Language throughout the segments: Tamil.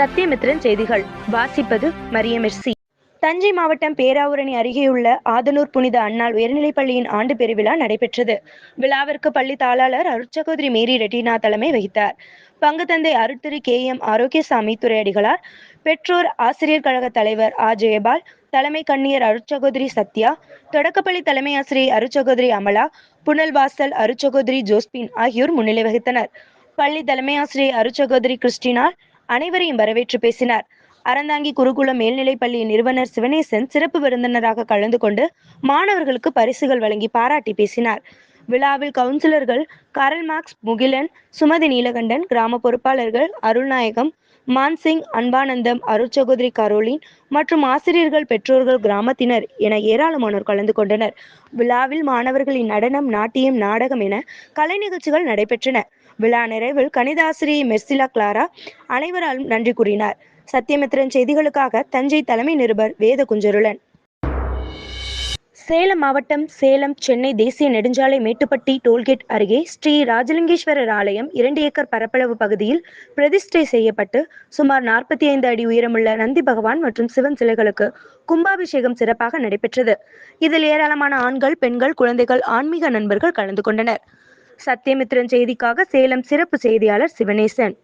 சத்தியமித்ரன் செய்திகள். வாசிப்பது மரியமிர்சி தஞ்சை மாவட்டம் பேராவூரணி அருகேயுள்ள ஆதனூர் புனித அன்னாள் உயர்நிலைப் பள்ளியின் ஆண்டு பெருவிழா நடைபெற்றது. விழாவிற்கு பள்ளி தாளாளர் அருட்சகோதரி மேரி ரெட்டினா தலைமை வகித்தார். பங்கு தந்தை அருட்திரு கே எம் ஆரோக்கியசாமி துறையடிகளார். பெற்றோர் ஆசிரியர் கழக தலைவர் ஆ. ஜெயபால் தலைமை கண்ணியர் அருட்சகோதரி சத்யா தொடக்கப்பள்ளி தலைமை ஆசிரியர் அருட்சகோதரி அமலா புனல்வாசல் அருட்சகோதரி ஜோஸ்பின் ஆகியோர் முன்னிலை வகித்தனர். பள்ளி தலைமை ஆசிரியர் அருட்சகோதரி கிறிஸ்டினால் அனைவரையும் வரவேற்று பேசினார். அறந்தாங்கி குருகுலம் மேல்நிலைப் பள்ளி நிறுவனர் சிவனேசன் சிறப்பு விருந்தினராக கலந்து கொண்டு மாணவர்களுக்கு பரிசுகள் வழங்கி பாராட்டி பேசினார். விழாவில் கவுன்சிலர்கள் கரல் மார்க்ஸ் முகிலன் சுமதி நீலகண்டன் கிராம பொறுப்பாளர்கள் அருள்நாயகம் மான்சிங் அன்பானந்தம் அருட்சகோதரி கரோலின் மற்றும் ஆசிரியர்கள் பெற்றோர்கள் கிராமத்தினர் என ஏராளமானோர் கலந்து கொண்டனர். விழாவில் மாணவர்களின் நடனம் நாட்டியம் நாடகம் என கலை நிகழ்ச்சிகள் நடைபெற்றன. விழா நிறைவில் கணிதாசிரியை மெர்சிலா கிளாரா அனைவராலும் நன்றி கூறினார். சத்தியமித்திரன் செய்திகளுக்காக தஞ்சை தலைமை நிருபர் வேத குஞ்சருளன் சேலம் மாவட்டம் சேலம் சென்னை தேசிய நெடுஞ்சாலை மேட்டுப்பட்டி டோல்கேட் அருகே ஸ்ரீ ராஜலிங்கேஸ்வரர் ஆலயம் இரண்டு ஏக்கர் பரப்பளவு பகுதியில் பிரதிஷ்டை செய்யப்பட்டு சுமார் நாற்பத்தி ஐந்து அடி உயரமுள்ள நந்தி பகவான் மற்றும் சிவன் சிலைகளுக்கு கும்பாபிஷேகம் சிறப்பாக நடைபெற்றது. இதில் ஏராளமான ஆண்கள் பெண்கள் குழந்தைகள் ஆன்மீக நண்பர்கள் கலந்து கொண்டனர். சத்தியமித்திரன் செய்திக்காக சேலம் சிறப்பு செய்தியாளர் சிவனேசன்.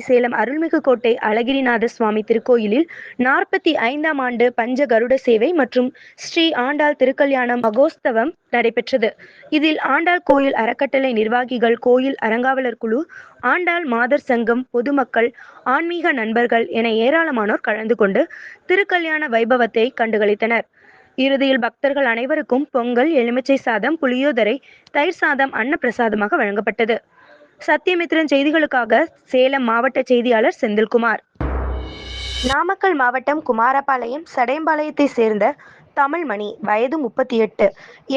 சேலம் அருள்மிகு கோட்டை அழகிரிநாத சுவாமி திருக்கோயிலில் நாற்பத்தி ஐந்தாம் ஆண்டு பஞ்ச கருட சேவை மற்றும் ஸ்ரீ ஆண்டாள் திருக்கல்யாணம் மகோஸ்தவம் நடைபெற்றது. இதில் ஆண்டாள் கோயில் அறக்கட்டளை நிர்வாகிகள் கோயில் அறங்காவலர் குழு ஆண்டாள் மாதர் சங்கம் பொதுமக்கள் ஆன்மீக நண்பர்கள் என ஏராளமானோர் கலந்து கொண்டு திருக்கல்யாண வைபவத்தை கண்டுகளித்தனர். இறுதியில் பக்தர்கள் அனைவருக்கும் பொங்கல் எலுமிச்சை சாதம் புளியோதரை தயிர் சாதம் அன்னப்பிரசாதமாக வழங்கப்பட்டது. சத்தியமித்ரன் செய்திகளுக்காக சேலம் மாவட்ட செய்தியாளர் செந்தில்குமார். நாமக்கல் மாவட்டம் குமாரபாளையம் சடையம்பாளையத்தை சேர்ந்த தமிழ்மணி வயது முப்பத்தி எட்டு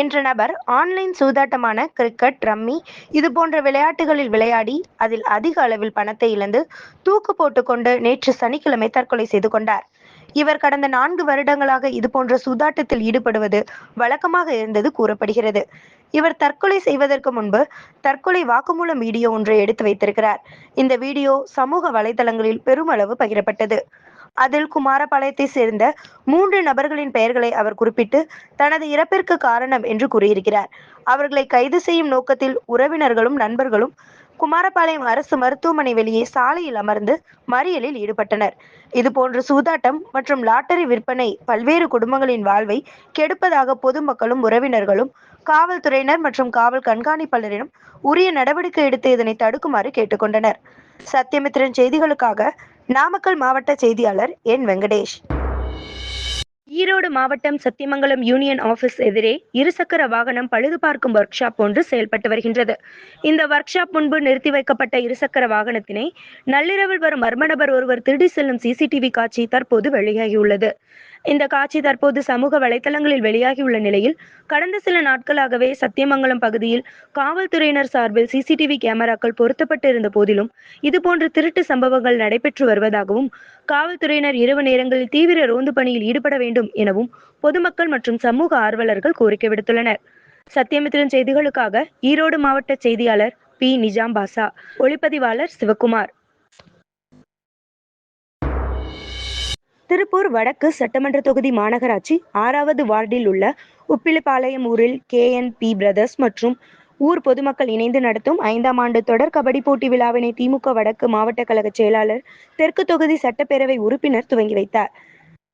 என்ற நபர் ஆன்லைன் சூதாட்டமான கிரிக்கெட் ரம்மி இது போன்ற விளையாட்டுகளில் விளையாடி அதில் அதிக அளவில் பணத்தை இழந்து தூக்கு போட்டுக்கொண்டு நேற்று சனிக்கிழமை தற்கொலை செய்து கொண்டார். இவர் கடந்த நான்கு வருடங்களாக இதுபோன்ற சூதாட்டத்தில் ஈடுபடுவது வழக்கமாக இருந்தது கூறப்படுகிறது. இவர் தற்கொலை செய்வதற்கு முன்பு தற்கொலை வாக்குமூலம் வீடியோ ஒன்றை எடுத்து வைத்திருக்கிறார். இந்த வீடியோ சமூக வலைதளங்களில் பெருமளவு பகிரப்பட்டது. அதில் குமாரபாளையத்தை சேர்ந்த மூன்று நபர்களின் பெயர்களை அவர் குறிப்பிட்டு தனது இறப்பிற்கு காரணம் என்று கூறியிருக்கிறார். அவர்களை கைது செய்யும் நோக்கத்தில் உறவினர்களும் நண்பர்களும் குமாரபாளையம் அரசு மருத்துவமனை வெளியே சாலையில் அமர்ந்து மறியலில் ஈடுபட்டனர். இதுபோன்ற சூதாட்டம் மற்றும் லாட்டரி விற்பனை பல்வேறு குடும்பங்களின் வாழ்வை கெடுப்பதாக பொதுமக்களும் உறவினர்களும் காவல்துறையினர் மற்றும் காவல் கண்காணிப்பாளரிடம் உரிய நடவடிக்கை எடுத்து இதனை தடுக்குமாறு கேட்டுக்கொண்டனர். சத்தியமித்திரன் செய்திகளுக்காக நாமக்கல் மாவட்ட செய்தியாளர் என் வெங்கடேஷ். ஈரோடு மாவட்டம் சத்தியமங்கலம் யூனியன் ஆபீஸ் எதிரே இருசக்கர வாகனம் பழுது பார்க்கும் ஒர்க் ஷாப் ஒன்று செயல்பட்டு வருகின்றது. இந்த ஒர்க் ஷாப் முன்பு நிறுத்தி வைக்கப்பட்ட இருசக்கர வாகனத்தினை நள்ளிரவில் வரும் மர்ம நபர் ஒருவர் திருடி செல்லும் சிசிடிவி காட்சி தற்போது வெளியாகியுள்ளது. இந்த காட்சி தற்போது சமூக வலைதளங்களில் வெளியாகியுள்ள நிலையில் கடந்த சில நாட்களாகவே சத்தியமங்கலம் பகுதியில் காவல்துறையினர் சார்பில் சிசிடிவி கேமராக்கள் பொருத்தப்பட்டு இருந்த போதிலும் இதுபோன்ற திருட்டு சம்பவங்கள் நடைபெற்று வருவதாகவும் காவல்துறையினர் இரவு நேரங்களில் தீவிர ரோந்து பணியில் ஈடுபட வேண்டும் எனவும் பொதுமக்கள் மற்றும் சமூக ஆர்வலர்கள் கோரிக்கை விடுத்துள்ளனர். சத்தியமித்திரன் செய்திகளுக்காக ஈரோடு மாவட்ட செய்தியாளர் பி. நிஜாம் பாசா ஒளிப்பதிவாளர் சிவகுமார். திருப்பூர் வடக்கு சட்டமன்ற தொகுதி மாநகராட்சி ஆறாவது வார்டில் உள்ள உப்பிலிப்பாளையம் ஊரில் கே என் பி பிரதர்ஸ் மற்றும் ஊர் பொதுமக்கள் இணைந்து நடத்தும் ஐந்தாம் ஆண்டு தொடர் கபடி போட்டி விழாவினை திமுக வடக்கு மாவட்ட கழக செயலாளர் தெற்கு தொகுதி சட்டப்பேரவை உறுப்பினர் துவங்கி வைத்தார்.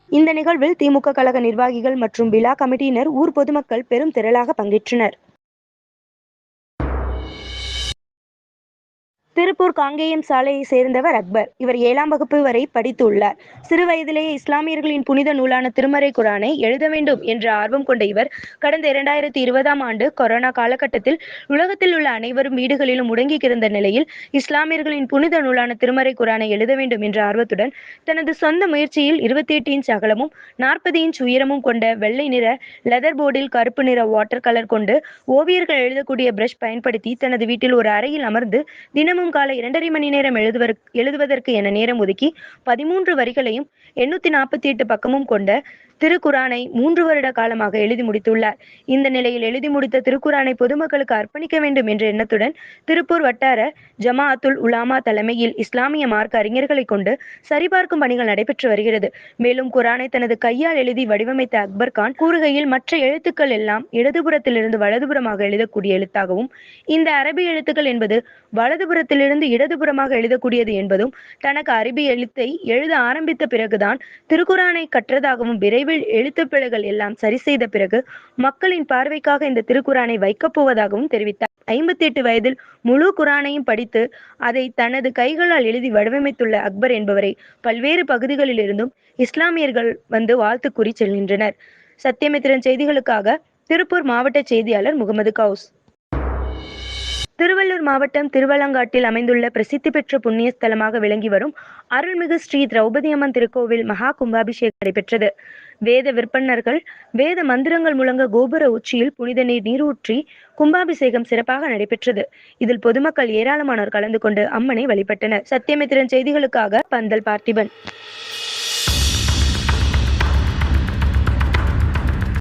இந்த நிகழ்வில் திமுக கழக நிர்வாகிகள் மற்றும் விழா கமிட்டியினர் ஊர் பொதுமக்கள் பெரும் திரளாக பங்கேற்றனர். திருப்பூர் காங்கேயம் சாலையை சேர்ந்தவர் அக்பர். இவர் ஏழாம் வகுப்பு வரை படித்துள்ளார். சிறு வயதிலேயே இஸ்லாமியர்களின் புனித நூலான திருமறை குரானை எழுத வேண்டும் என்ற ஆர்வம் கொண்ட இவர் கடந்த இரண்டாயிரத்தி இருபதாம் ஆண்டு கொரோனா காலகட்டத்தில் உலகத்தில் உள்ள அனைவரும் வீடுகளிலும் முடங்கி கிடந்த நிலையில் இஸ்லாமியர்களின் புனித நூலான திருமறை குரானை எழுத வேண்டும் என்ற ஆர்வத்துடன் தனது சொந்த முயற்சியில் இருபத்தி எட்டு இன்ச் அகலமும் நாற்பது இன்ச் உயரமும் கொண்ட வெள்ளை நிற லெதர் போர்டில் கருப்பு நிற வாட்டர் கலர் கொண்டு ஓவியர்கள் எழுதக்கூடிய பிரஷ் பயன்படுத்தி தனது வீட்டில் ஒரு அறையில் அமர்ந்து தினமும் காலை இரண்டரை மணி நேரம் எழுதுவதற்கு எழுதுவதற்கு என நேரம் ஒதுக்கி பதிமூன்று வரிகளையும் எண்ணூத்தி நாற்பத்தி எட்டு பக்கமும் கொண்ட திருக்குரானை மூன்று வருட காலமாக எழுதி முடித்துள்ளார். இந்த நிலையில் எழுதி முடித்த திருக்குரானை பொதுமக்களுக்கு அர்ப்பணிக்க வேண்டும் என்ற எண்ணத்துடன் திருப்பூர் வட்டார ஜமாஅத்துல் உலாமா தலைமையில் இஸ்லாமிய மார்க்க அறிஞர்களை கொண்டு சரிபார்க்கும் பணிகள் நடைபெற்று வருகிறது. மேலும் குரானை தனது கையால் எழுதி வடிவமைத்த அக்பர் கான் கூறுகையில் மற்ற எழுத்துக்கள் எல்லாம் இடதுபுறத்திலிருந்து வலதுபுறமாக எழுதக்கூடிய எழுத்தாகவும் இந்த அரபி எழுத்துக்கள் என்பது வலதுபுறத்திலிருந்து இடதுபுறமாக எழுதக்கூடியது என்பதும் தனக்கு அரபி எழுத்தை எழுத ஆரம்பித்த பிறகுதான் திருக்குரானை கற்றதாகவும் விரைவில் எழுத்துப்பிழைகள் எல்லாம் சரி செய்த பிறகு மக்களின் பார்வைக்காக இந்த திருக்குறானை வைக்கப் போவதாகவும் தெரிவித்தார். ஐம்பத்தி எட்டு வயதில் முழு குரானையும் படித்து அதை தனது கைகளால் எழுதி வடிவமைத்துள்ள அக்பர் என்பவரை பல்வேறு பகுதிகளிலிருந்தும் இஸ்லாமியர்கள் வந்து வாழ்த்து கூறி செல்கின்றனர். சத்தியமித்திரன் செய்திகளுக்காக திருப்பூர் மாவட்ட செய்தியாளர் முகமது கவுஸ். திருவள்ளூர் மாவட்டம் திருவலங்காட்டில் அமைந்துள்ள பிரசித்தி பெற்ற புண்ணிய ஸ்தலமாக விளங்கி வரும் அருள்மிகு ஸ்ரீ திரௌபதி அம்மன் திருக்கோவில் மகா கும்பாபிஷேகம் நடைபெற்றது. வேத விற்பன்னர்கள் வேத மந்திரங்கள் முழங்க கோபுர உச்சியில் புனித நீர் நீரூற்றி கும்பாபிஷேகம் சிறப்பாக நடைபெற்றது. இதில் பொதுமக்கள் ஏராளமானோர் கலந்து கொண்டு அம்மனை வழிபட்டனர். சத்தியமித்திரன் செய்திகளுக்காக பந்தல் பார்த்திபன்.